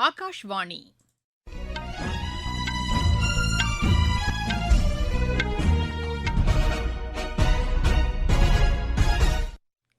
ஆகாஷ்வாணி.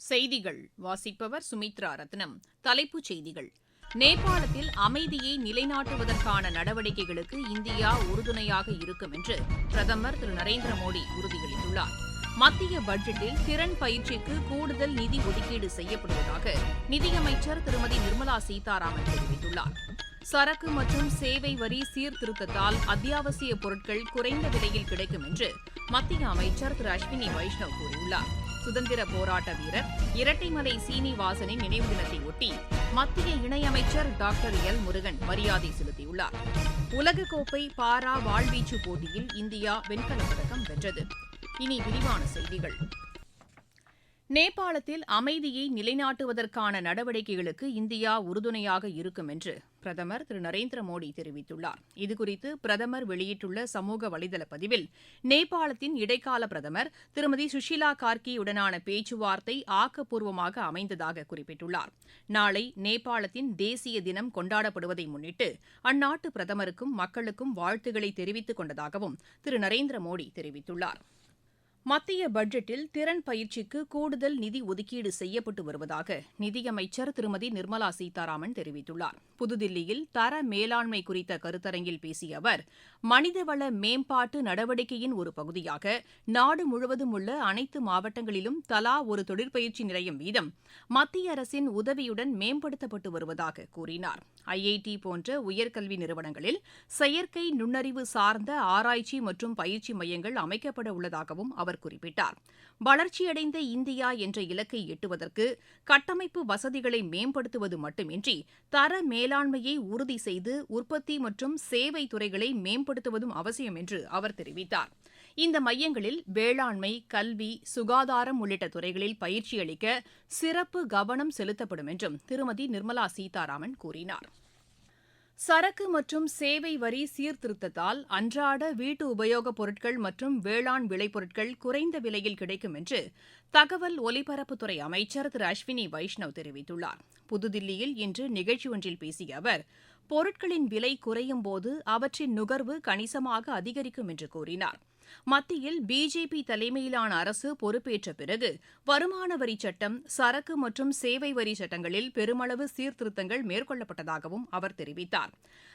செய்திகள். வாசிப்பவர் சுமித்ரா ரத்னம். தலைப்புச் செய்திகள். நேபாளத்தில் அமைதியை நிலைநாட்டுவதற்கான நடவடிக்கைகளுக்கு இந்தியா உறுதுணையாக இருக்கும் என்று பிரதமர் திரு நரேந்திர மோடி உறுதியளித்துள்ளார். மத்திய பட்ஜெட்டில் திறன் பயிற்சிக்கு கூடுதல் நிதி ஒதுக்கீடு செய்யப்படுவதாக நிதியமைச்சர் திருமதி நிர்மலா சீதாராமன் தெரிவித்துள்ளார். சரக்கு மற்றும் சேவை வரி சீர்திருத்தத்தால் அத்தியாவசிய பொருட்கள் குறைந்த விலையில் கிடைக்கும் என்று மத்திய அமைச்சர் திரு அஸ்வினி வைஷ்ணவ் கூறியுள்ளார். சுதந்திர போராட்ட வீரர் இரட்டைமலை சீனிவாசனின் நினைவு தினத்தை ஒட்டி மத்திய இணையமைச்சர் டாக்டர் எல் முருகன் மரியாதை செலுத்தியுள்ளார். உலகக்கோப்பை பாரா வாழ்வீச்சு போட்டியில் இந்தியா வெண்கலப் பதக்கம் வென்றது. இனி விரிவான செய்திகள். நேபாளத்தில் அமைதியை நிலைநாட்டுவதற்கான நடவடிக்கைகளுக்கு இந்தியா உறுதுணையாக இருக்கும் என்று பிரதமர் திரு. நரேந்திர மோடி தெரிவித்துள்ளார். இதுகுறித்து பிரதமர் வெளியிட்டுள்ள சமூக வலைதள பதிவில் நேபாளத்தின் இடைக்கால பிரதமர் திருமதி சுஷிலா கார்கியுடனான பேச்சுவார்த்தை ஆக்கப்பூர்வமாக அமைந்ததாக குறிப்பிட்டுள்ளார். நாளை நேபாளத்தின் தேசிய தினம் கொண்டாடப்படுவதை முன்னிட்டு அந்நாட்டு பிரதமருக்கும் மக்களுக்கும் வாழ்த்துக்களை தெரிவித்துக் கொண்டதாகவும் திரு. நரேந்திர மோடி தெரிவித்துள்ளார். மத்திய பட்ஜெட்டில் திறன் பயிற்சிக்கு கூடுதல் நிதி ஒதுக்கீடு செய்யப்பட்டு வருவதாக நிதியமைச்சர் திருமதி நிர்மலா சீதாராமன் தெரிவித்துள்ளார். புதுதில்லியில் தர மேலாண்மை குறித்த கருத்தரங்கில் பேசிய அவர் மனிதவள மேம்பாட்டு நடவடிக்கையின் ஒரு பகுதியாக நாடு முழுவதும் உள்ள அனைத்து மாவட்டங்களிலும் தலா ஒரு தொழிற்பயிற்சி நிலையம் வீதம் மத்திய அரசின் உதவியுடன் மேம்படுத்தப்பட்டு வருவதாக கூறினார். ஐஐடி போன்ற உயர்கல்வி நிறுவனங்களில் செயற்கை நுண்ணறிவு சார்ந்த ஆராய்ச்சி மற்றும் பயிற்சி மையங்கள் அமைக்கப்பட உள்ளதாகவும் அவர் குறிப்பிட்டார். வளர்ச்சியடைந்த இந்தியா என்ற இலக்கை எட்டுவதற்கு கட்டமைப்பு வசதிகளை மேம்படுத்துவது மட்டுமின்றி தர மேலாண்மையை உறுதி செய்து உற்பத்தி மற்றும் சேவை துறைகளை மேம்படுத்துவதும் அவசியம் என்று அவர் தெரிவித்தார். இந்த மையங்களில் வேளாண்மை கல்வி சுகாதாரம் உள்ளிட்ட துறைகளில் பயிற்சி அளிக்க சிறப்பு கவனம் செலுத்தப்படும் என்றும் திருமதி நிர்மலா சீதாராமன் கூறினார். சரக்கு மற்றும் சேவை வரி சீர்திருத்தத்தால் அன்றாட வீட்டு உபயோகப் பொருட்கள் மற்றும் வேளாண் விளைபொருட்கள் குறைந்த விலையில் கிடைக்கும் என்று தகவல் ஒலிபரப்புத்துறை அமைச்சர் திரு அஸ்வினி வைஷ்ணவ் தெரிவித்துள்ளார். புதுதில்லியில் இன்று நிகழ்ச்சி ஒன்றில் பேசிய அவர் பொருட்களின் விலை குறையும் போது அவற்றின் நுகர்வு கணிசமாக அதிகரிக்கும் என்று கூறினார். மத்தியில் பிஜேபி தலைமையிலான அரசு பொறுப்பேற்ற பிறகு வருமான வரி சட்டம் சரக்கு மற்றும் சேவை வரி சட்டங்களில் பெருமளவு சீர்திருத்தங்கள் மேற்கொள்ளப்பட்டதாகவும் அவர் தெரிவித்தார்.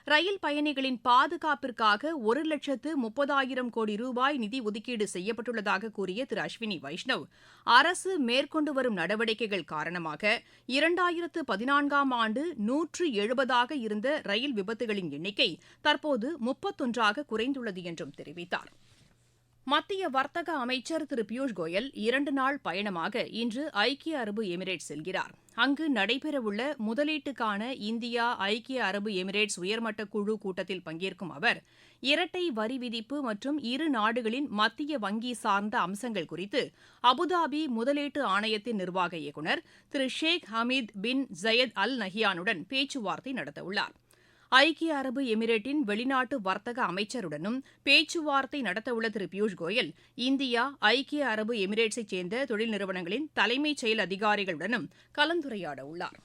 ரயில் பயணிகளின் பாதுகாப்பிற்காக ஒரு லட்சத்து முப்பதாயிரம் கோடி ரூபாய் நிதி ஒதுக்கீடு செய்யப்பட்டுள்ளதாக கூறிய திரு. அஸ்வினி வைஷ்ணவ் அரசு மேற்கொண்டு வரும் நடவடிக்கைகள் காரணமாக இரண்டாயிரத்து பதினான்காம் ஆண்டு நூற்று எழுபதாக இருந்த ரயில் விபத்துகளின் எண்ணிக்கை தற்போது முப்பத்தொன்றாக குறைந்துள்ளது என்றும் தெரிவித்தார். மத்திய வர்த்தக அமைச்சர் திரு பியூஷ் கோயல் இரண்டு நாள் பயணமாக இன்று ஐக்கிய அரபு எமிரேட்ஸ் செல்கிறார். அங்கு நடைபெறவுள்ள முதலீட்டுக்கான இந்தியா ஐக்கிய அரபு எமிரேட்ஸ் உயர்மட்ட குழு கூட்டத்தில் பங்கேற்கும் அவர் இரட்டை வரி விதிப்பு மற்றும் இரு நாடுகளின் மத்திய வங்கி சார்ந்த அம்சங்கள் குறித்து அபுதாபி முதலீட்டு ஆணையத்தின் நிர்வாக இயக்குநர் திரு ஷேக் ஹமீத் பின் ஜயத் அல் நஹியானுடன் பேச்சுவார்த்தை நடத்தவுள்ளார். ஐக்கிய அரபு எமிரேட்டின் வெளிநாட்டு வர்த்தக அமைச்சருடனும் பேச்சுவார்த்தை நடத்தவுள்ள திரு பியூஷ் கோயல் இந்தியா ஐக்கிய அரபு எமிரேட்ஸைச் சேர்ந்த தொழில் நிறுவனங்களின் தலைமைச் செயல் அதிகாரிகளுடனும் கலந்துரையாடவுள்ளார்.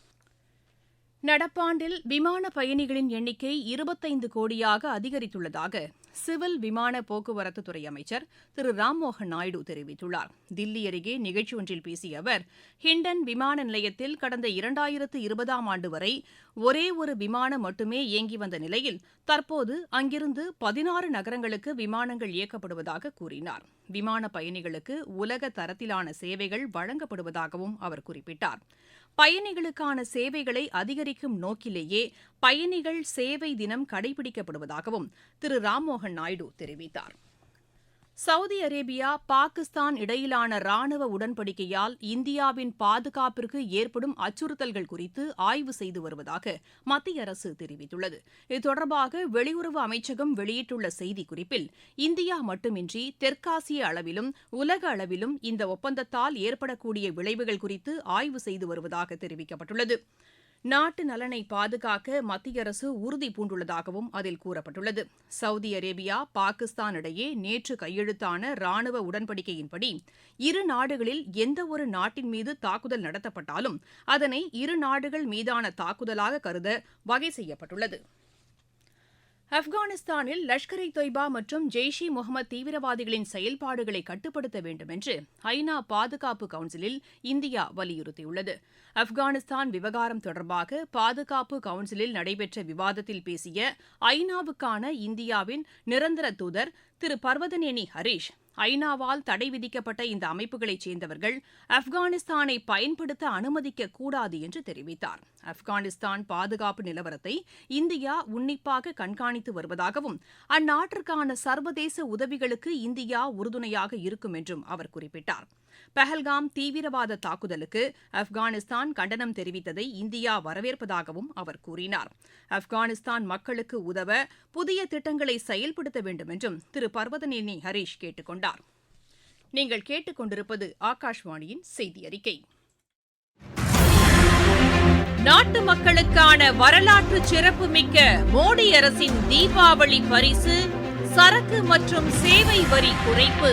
நடப்பாண்டில் விமான பயணிகளின் எண்ணிக்கை இருபத்தைந்து கோடியாக அதிகரித்துள்ளதாக சிவில் விமான போக்குவரத்துத்துறை அமைச்சர் திரு ராம்மோகன் நாயுடு தெரிவித்துள்ளார். தில்லி அருகே நிகழ்ச்சி ஒன்றில் பேசிய அவர் ஹிண்டன் விமான நிலையத்தில் கடந்த இரண்டாயிரத்து இருபதாம் ஆண்டு வரை ஒரே ஒரு விமானம் மட்டுமே இயங்கி வந்த நிலையில் தற்போது அங்கிருந்து பதினாறு நகரங்களுக்கு விமானங்கள் இயக்கப்படுவதாக கூறினார். விமான பயணிகளுக்கு உலக தரத்திலான சேவைகள் வழங்கப்படுவதாகவும் அவர் குறிப்பிட்டார். பயணிகளுக்கான சேவைகளை அதிகரிக்கும் நோக்கிலேயே பயணிகள் சேவை தினம் கடைபிடிக்கப்படுவதாகவும் திரு. ராம்மோகன் நாயுடு தெரிவித்தார். சவுதி அரேபியா பாகிஸ்தான் இடையிலான ராணுவ உடன்படிக்கையால் இந்தியாவின் பாதுகாப்பிற்கு ஏற்படும் அச்சுறுத்தல்கள் குறித்து ஆய்வு செய்து வருவதாக மத்திய அரசு தெரிவித்துள்ளது. இது தொடர்பாக வெளியுறவு அமைச்சகம் வெளியிட்டுள்ள செய்திக்குறிப்பில் இந்தியா மட்டுமின்றி தெற்காசிய அளவிலும் உலக அளவிலும் இந்த ஒப்பந்தத்தால் ஏற்படக்கூடிய விளைவுகள் குறித்து ஆய்வு செய்து வருவதாக தெரிவிக்கப்பட்டுள்ளது. நாட்டு நலனை பாதுகாக்க மத்திய அரசு உறுதி பூண்டுள்ளதாகவும் அதில் கூறப்பட்டுள்ளது. சவுதி அரேபியா பாகிஸ்தான் இடையே நேற்று கையெழுத்தான ராணுவ உடன்படிக்கையின்படி இரு நாடுகளில் எந்தவொரு நாட்டின் மீது தாக்குதல் நடத்தப்பட்டாலும் அதனை இரு நாடுகள் மீதான தாக்குதலாக கருத வகை செய்யப்பட்டுள்ளது. ஆப்கானிஸ்தானில் லஷ்கர் இ தொய்பா மற்றும் ஜெய்ஷ் இ முகமது தீவிரவாதிகளின் செயல்பாடுகளை கட்டுப்படுத்த வேண்டும் என்று ஐநா பாதுகாப்பு கவுன்சிலில் இந்தியா வலியுறுத்தியுள்ளது. ஆப்கானிஸ்தான் விவகாரம் தொடர்பாக பாதுகாப்பு கவுன்சிலில் நடைபெற்ற விவாதத்தில் பேசிய ஐநாவுக்கான இந்தியாவின் நிரந்தர தூதர் திரு பர்வதனேனி ஹரீஷ் ஐநாவால் தடை விதிக்கப்பட்ட இந்த அமைப்புகளைச் சேர்ந்தவர்கள் ஆப்கானிஸ்தானை பயன்படுத்த அனுமதிக்கக் கூடாது என்று தெரிவித்தார். ஆப்கானிஸ்தான் பாதுகாப்பு நிலவரத்தை இந்தியா உன்னிப்பாக கண்காணித்து வருவதாகவும் அந்நாட்டிற்கான சர்வதேச உதவிகளுக்கு இந்தியா உறுதுணையாக இருக்கும் என்றும் அவர் குறிப்பிட்டார். பஹல்காம் தீவிரவாத தாக்குதலுக்கு ஆப்கானிஸ்தான் கண்டனம் தெரிவித்ததை இந்தியா வரவேற்பதாகவும் அவர் கூறினார். ஆப்கானிஸ்தான் மக்களுக்கு உதவ புதிய திட்டங்களை செயல்படுத்த வேண்டும் என்றும் திரு பர்வதநேனி ஹரீஷ் கேட்டுக் கொண்டார். நீங்கள் கேட்டுக்கொண்டிருப்பது ஆகாஷ்வாணியின் செய்தி அறிக்கை நாட்டு மக்களுக்கான வரலாற்று சிறப்புமிக்க மோடி அரசின் தீபாவளி பரிசு சரக்கு மற்றும் சேவை வரி குறைப்பு.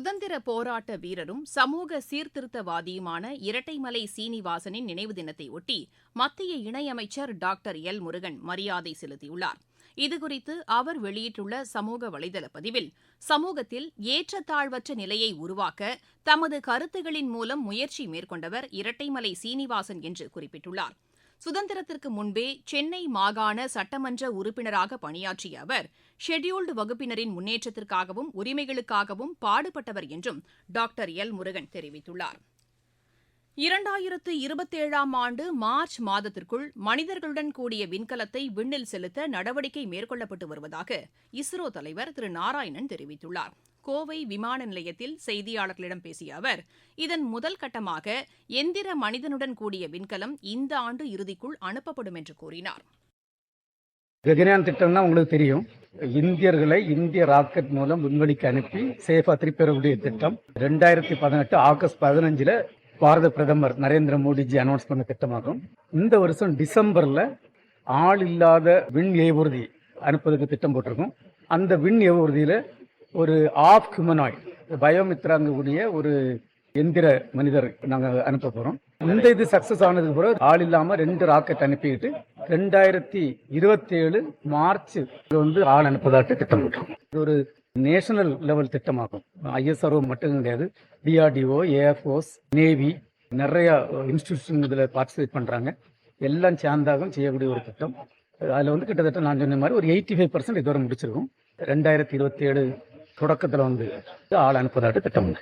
சுதந்திர போராட்ட வீரரும் சமூக சீர்திருத்தவாதியுமான இரட்டைமலை சீனிவாசனின் நினைவு தினத்தை ஒட்டி மத்திய இணையமைச்சர் டாக்டர் எல் முருகன் மரியாதை செலுத்தியுள்ளார். இதுகுறித்து அவர் வெளியிட்டுள்ள சமூக வலைதள பதிவில் சமூகத்தில் ஏற்றத்தாழ்வற்ற நிலையை உருவாக்க தமது கருத்துகளின் மூலம் முயற்சி மேற்கொண்டவர் இரட்டைமலை சீனிவாசன் என்று குறிப்பிட்டுள்ளார். சுதந்திரத்திற்கு முன்பே சென்னை மாகாண சட்டமன்ற உறுப்பினராக பணியாற்றிய அவர் ஷெட்யூல்டு வகுப்பினரின் முன்னேற்றத்திற்காகவும் உரிமைகளுக்காகவும் பாடுபட்டவர் என்றும் டாக்டர் எல். முருகன் தெரிவித்துள்ளார். இரண்டாயிரத்து இருபத்தேழாம் ஆண்டு மார்ச் மாதத்திற்குள் மனிதர்களுடன் கூடிய விண்கலத்தை விண்ணில் செலுத்த நடவடிக்கை மேற்கொள்ளப்பட்டு வருவதாக இஸ்ரோ தலைவர் திரு. நாராயணன் தெரிவித்துள்ளார். கோவை விமான நிலையத்தில் செய்தியாளர்களிடம் பேசிய அவர் இதன் முதல் கட்டமாக எந்திர மனிதனுடன் கூடிய விண்கலம் இந்த ஆண்டு இறுதிக்குள் அனுப்பப்படும் என்று கூறினார். ககன்யான் திட்டம்னா உங்களுக்கு தெரியும். இந்தியர்களை இந்திய ராக்கெட் மூலம் விண்வெளிக்கு அனுப்பி சேஃபா திருப்பி வரக்கூடிய திட்டம். ரெண்டாயிரத்தி பதினெட்டு ஆகஸ்ட் பதினஞ்சுல பாரத பிரதமர் நரேந்திர மோடிஜி அனௌன்ஸ் பண்ண திட்டமாகும். இந்த வருஷம் டிசம்பர்ல ஆள் இல்லாத விண் ஏவூர்தி அனுப்புவதற்கு திட்டம் போட்டிருக்கோம். அந்த விண் ஏவூர்தியில ஒரு ஆஃப் ஹியூமனாய்ட் பயோமித்ராங்கக்கூடிய ஒரு எந்திர மனிதர் நாங்கள் அனுப்ப போகிறோம் இந்த இது சக்ஸஸ் ஆனதுக்கு பிறகு ஆள் இல்லாமல் ரெண்டு ராக்கெட் அனுப்பிட்டு ரெண்டாயிரத்தி இருபத்தி ஏழு மார்ச் வந்து ஆள் அனுப்பதாட்டு திட்டமிட்டோம். இது ஒரு நேஷனல் லெவல் திட்டமாகும். ஐஎஸ்ஆர்ஓ மட்டும் கிடையாது. டிஆர்டிஓ ஏஎஃப்ஓஸ் நேவி நிறைய இன்ஸ்டிடியூஷன் இதில் பார்ட்டிசிபேட் பண்ணுறாங்க எல்லாம் சேர்ந்தாகவும் செய்யக்கூடிய ஒரு திட்டம். அதில் வந்து கிட்டத்தட்ட நான் சொன்ன மாதிரி ஒரு எயிட்டி ஃபைவ் பர்சன்ட் இதுவரை முடிச்சிருக்கோம். ரெண்டாயிரத்தி இருபத்தி ஏழு தொடக்கத்தில் வந்து ஆள் அனுப்புவதாட்டு திட்டம் உண்டு.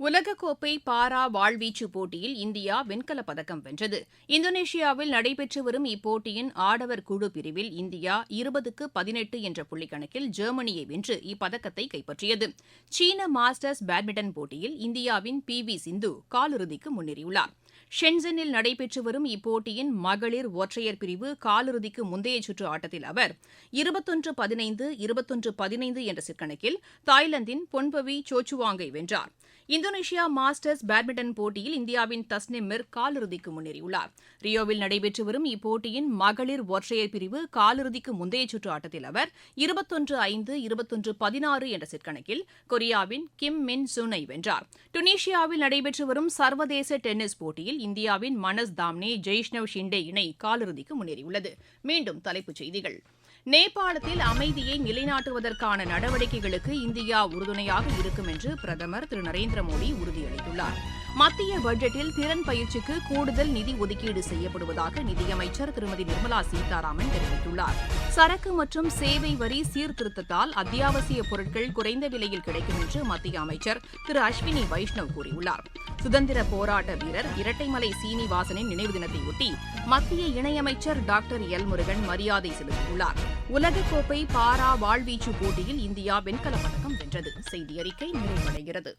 உலகக்கோப்பை பாரா வாள்வீச்சு போட்டியில் இந்தியா வெண்கலப் பதக்கம் வென்றது. இந்தோனேஷியாவில் நடைபெற்று வரும் இப்போட்டியின் ஆடவர் குழு பிரிவில் இந்தியா இருபதுக்கு பதினெட்டு என்ற புள்ளிக்கணக்கில் ஜெர்மனியை வென்று இப்பதக்கத்தை கைப்பற்றியது. சீன மாஸ்டர்ஸ் பேட்மிண்டன் போட்டியில் இந்தியாவின் பி வி சிந்து காலிறுதிக்கு முன்னேறியுள்ளார். ஷென்சனில் நடைபெற்று வரும் இப்போட்டியின் மகளிர் ஒற்றையர் பிரிவு காலிறுதிக்கு முந்தைய சுற்று ஆட்டத்தில் அவர் இருபத்தொன்று பதினைந்து இருபத்தொன்று பதினைந்து என்ற சிற்கணக்கில் தாய்லாந்தின் பொன்பவி சோச்சுவாங்கை வென்றார். இந்தோனேஷியா மாஸ்டர்ஸ் பேட்மிண்டன் போட்டியில் இந்தியாவின் தஸ்னிமிர் காலிறுதிக்கு முன்னேறியுள்ளார். ரியோவில் நடைபெற்று வரும் இப்போட்டியின் மகளிர் ஒற்றையர் பிரிவு காலிறுதிக்கு முந்தைய சுற்று ஆட்டத்தில் அவர் இருபத்தொன்று ஐந்து இருபத்தொன்று பதினாறு என்ற செட்கணக்கில் கொரியாவின் கிம் மின் சுனை வென்றார். டுனீஷியாவில் நடைபெற்று வரும் சர்வதேச டென்னிஸ் போட்டியில் இந்தியாவின் மனஸ் தாம்னே ஜெய்ஷ்ணவ் ஷிண்டே இணை காலிறுதிக்கு முன்னேறியுள்ளது. மீண்டும் தலைப்புச் செய்திகள். நேபாளத்தில் அமைதியை நிலைநாட்டுவதற்கான நடவடிக்கைகளுக்கு இந்தியா உறுதுணையாக இருக்கும் என்று பிரதமர் திரு நரேந்திர மோடி உறுதியளித்துள்ளார். மத்திய பட்ஜெட்டில் திறன் பயிற்சிக்கு கூடுதல் நிதி ஒதுக்கீடு செய்யப்படுவதாக நிதியமைச்சர் திருமதி நிர்மலா சீதாராமன் தெரிவித்துள்ளார். சரக்கு மற்றும் சேவை வரி சீர்திருத்தத்தால் அத்தியாவசிய பொருட்கள் குறைந்த விலையில் கிடைக்கும் என்று மத்திய அமைச்சர் திரு அஸ்வினி வைஷ்ணவ் கூறியுள்ளார். சுதந்திர போராட்ட வீரர் இரட்டைமலை சீனிவாசனின் நினைவு தினத்தையொட்டி மத்திய இணையமைச்சர் டாக்டர் எல் முருகன் மரியாதை செலுத்தியுள்ளார். உலகக்கோப்பை பாரா வாழ்வீச்சு போட்டியில் இந்தியா வெண்கலப் பதக்கம் வென்றது. செய்தி அறிக்கை நிறைவடைகிறது.